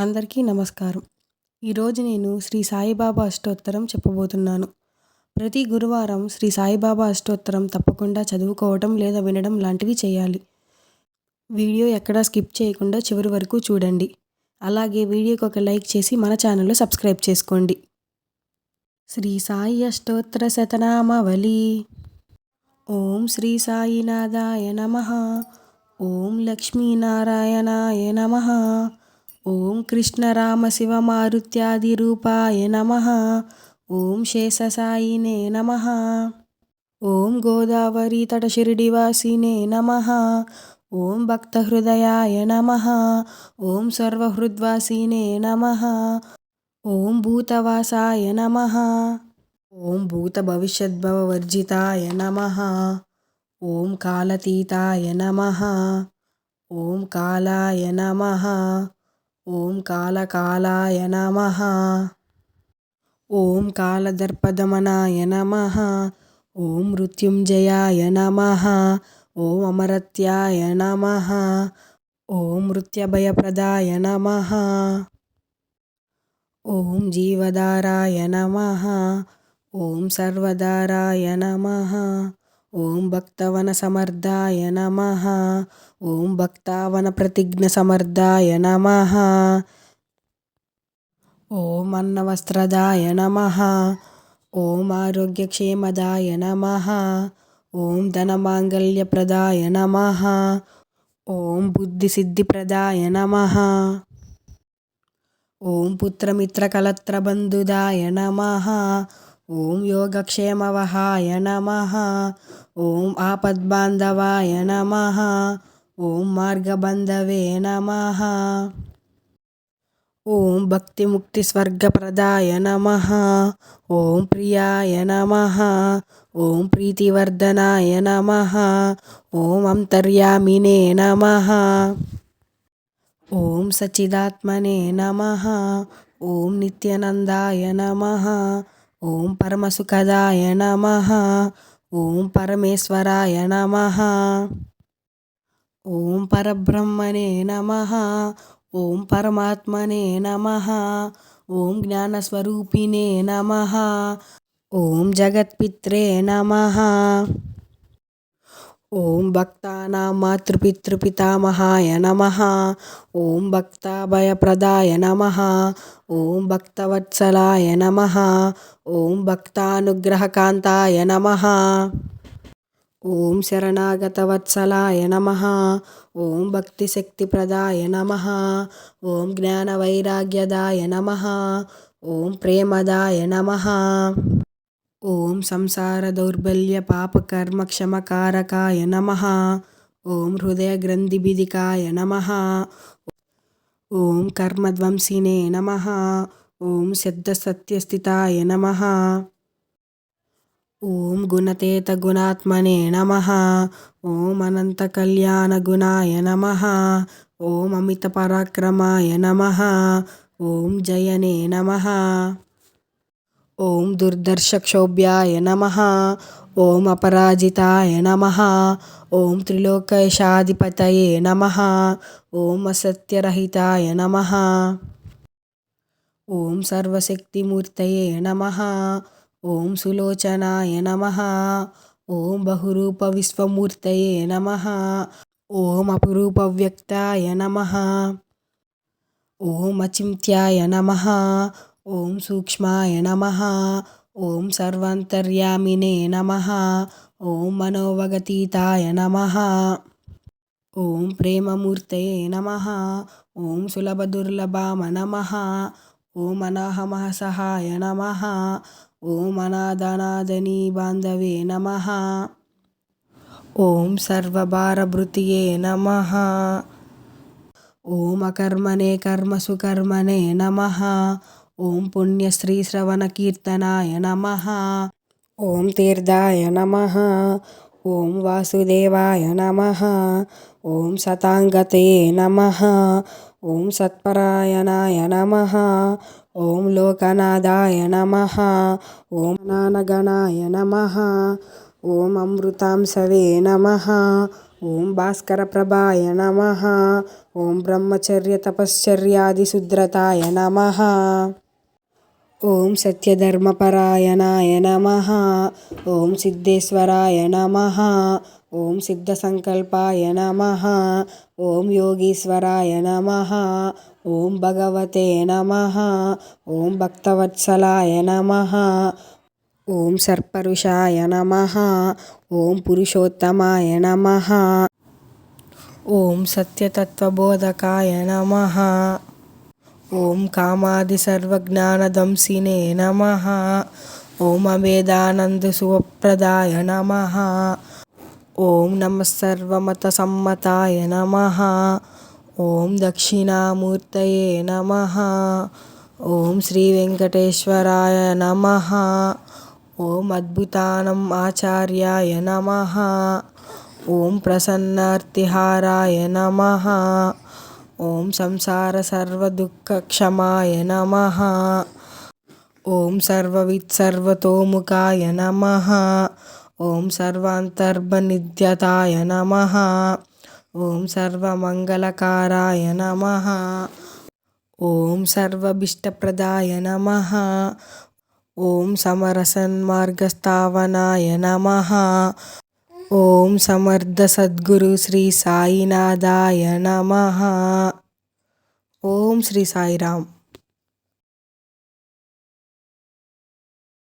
అందరికీ నమస్కారం. ఈరోజు నేను శ్రీ సాయిబాబా అష్టోత్తరం చెప్పబోతున్నాను. ప్రతి గురువారం శ్రీ సాయిబాబా అష్టోత్తరం తప్పకుండా చదువుకోవటం లేదా వినడం లాంటివి చేయాలి. వీడియో ఎక్కడా స్కిప్ చేయకుండా చివరి వరకు చూడండి. అలాగే వీడియోకి ఒక లైక్ చేసి మన ఛానల్లో సబ్స్క్రైబ్ చేసుకోండి. శ్రీ సాయి అష్టోత్తర శతనామావళి. ఓం శ్రీ సాయినాథాయ నమ. ఓం లక్ష్మీనారాయణాయ నమ. ఓం కృష్ణ రామ శివ మారుత్యాది రూపాయ నమ. ఓం శేషసాయినే నమ. ఓం గోదావరి తట తటశిరిడివాసినే నమ. ఓం భక్తహృదయాయ నమ. ఓం సర్వహృద్వాసినే నమ. ఓం భూతవాసాయ నమ. ఓం భూత భవిష్యద్భవవర్జితాయ నమ. ఓం కాలతీతాయ నమ. ఓం కాలాయ నమ. ఓం కాలకాలాయ నమ. ఓం కాలదర్పదమనాయ నమ. ఓం మృత్యుంజయాయ నమ. ఓం అమరత్యాయ నమ. ఓం మృత్యభయప్రదాయ నమ. ఓం జీవదారాయ నమ. ఓం సర్వదారాయ నమ. ఓం భక్తవన సమర్థాయ నమ. ఓం భక్తావన ప్రతిజ్ఞ సమర్థాయ నమ. ఓం అన్నవస్త్రదాయ నమ. ఓం ఆరోగ్యక్షేమదాయ నమ. ఓం ధనమాంగల్యప్రదాయ నమ. ఓం బుద్ధిసిద్ధిప్రదాయ నమ. ఓం పుత్రమిత్రకలత్రబంధుదాయ నమ. ఓం యోగక్షేమవహాయ నమ. ఓం ఆపద్బాంధవాయ నమ. ఓం మార్గబంధవే నమ. ఓం భక్తిముక్తి స్వర్గప్రదాయ నమ. ఓం ప్రియాయ నమ. ఓం ప్రీతివర్ధనాయ నమ. ఓం అంతర్యామినే నమ. ఓం సచిదాత్మనే నమ. ఓం నిత్యనందాయ నమ. ఓం పరమసుఖదాయ నమ. ఓం పరమేశ్వరాయ నమ. ఓం పరబ్రహ్మణే నమ. ఓం పరమాత్మనే నమ. ఓం జ్ఞానస్వరూపిణే నమ. ఓం జగత్పిత్రే నమ. ఓం భక్తానాం మాతృపితృపితామహాయ నమ. ఓం భక్తాభయప్రదాయ నమ. ఓం భక్తవత్సలాయ నమ. ఓం భక్తానుగ్రహకాంతాయ నమ. ఓం శరణాగతవత్సలాయ నమ. ఓం భక్తిశక్తిప్రదాయ నమ. ఓం జ్ఞానవైరాగ్యదాయ నమ. ఓం ప్రేమదాయ నమ. ఓం సంసార దౌర్బల్య సంసారదౌర్బల్య పాపకర్మక్షమకారకాయ నమ. ఓం హృదయ హృదయగ్రంథిభిదికాయ నమ. ఓం కర్మధ్వంసినే నమ. ఓం సిద్ధసత్యస్థితాయ నమ. ఓం గుణతేత గుణాత్మనే నమ. ఓం అనంత కళ్యాణ గుణాయ నమ. ఓం అమిత పరాక్రమాయ నమ. ఓం జయనే నమ. ఓం దుర్దర్శక్షోభ్యాయ నమ ఓం అపరాజితాయ నమ ఓం త్రిలోకేశాధిపతయే నమ ఓం అసత్యరహితాయ నమ. ఓం సర్వశక్తిమూర్తయే నమ ఓం సులోచనాయ నమ ఓం బహురూప విశ్వమూర్తయే నమ ఓం అపురూప వ్యక్తాయ నమ ఓం అచింత్యాయ నమ ఓం సూక్ష్మాయ నమ. ఓం సర్వాంతర్యామినే నమ. ఓం మనోవగతీతాయ నమ. ఓం ప్రేమమూర్తయే నమ. ఓం సులభదుర్లభామ నమ. ఓం అనాహమహసహాయ నమ. ఓం అనాథనాథనీ బాంధవే నమ. ఓం సర్వభారభృతియే నమ. ఓం అకర్మణే కర్మసుకర్మణే నమ. ఓం పుణ్యశ్రీ శ్రవణ కీర్తనాయ నమ. ఓం తీర్థాయ నమ. ఓం వాసుదేవాయ నమ. ఓం సతాంగతే నమ. ఓం సత్పరాయణాయ నమ. ఓం లోకనాథాయ నమ. ఓం నానగణాయ నమ. ఓం అమృతాంశవే నమ. ఓం భాస్కరప్రభాయ నమ. ఓం బ్రహ్మచర్య తపశ్చర్యాది శుద్రతాయ నమ. ఓం సత్యధర్మపరాయణాయ నమ. ఓం సిద్ధేశ్వరాయ నమ. ఓం సిద్ధసంకల్పాయ నమ. ఓం యోగీశ్వరాయ నమ. ఓం భగవతే నమ. ఓం భక్తవత్సలాయ నమ. ఓం సర్పరుషాయ నమ. ఓం పురుషోత్తమాయ నమ. ఓం సత్యతత్వబోధకాయ నమ. ఓం కామాది సర్వజ్ఞానదంసినే నమ. ఓం అవేదానంద శుభప్రదాయ నమ. ఓం నమ సర్వమత సమ్మతాయ నమ. ఓం దక్షిణామూర్తయే నమ. ఓం శ్రీ వెంకటేశ్వరాయ నమ. ఓం అద్భుతానం ఆచార్యాయ నమ. ఓం ప్రసన్నార్తిహారాయ నమ. ॐ संसारसर्वदुःखक्षमाय नमः। ॐ सर्ववित्सर्वतोमुखाय नमः। ॐ सर्वान्तर्भनिद्यताय नमः। ॐ सर्वमङ्गलकाराय नमः। ॐ सर्वीष्टप्रदाय नमः। ॐ समरसन्मार्गस्थावनाय नमः। ఓం సమర్థ సద్గురు శ్రీ సాయినాథాయ నమ. ఓం శ్రీ సాయిరామ్.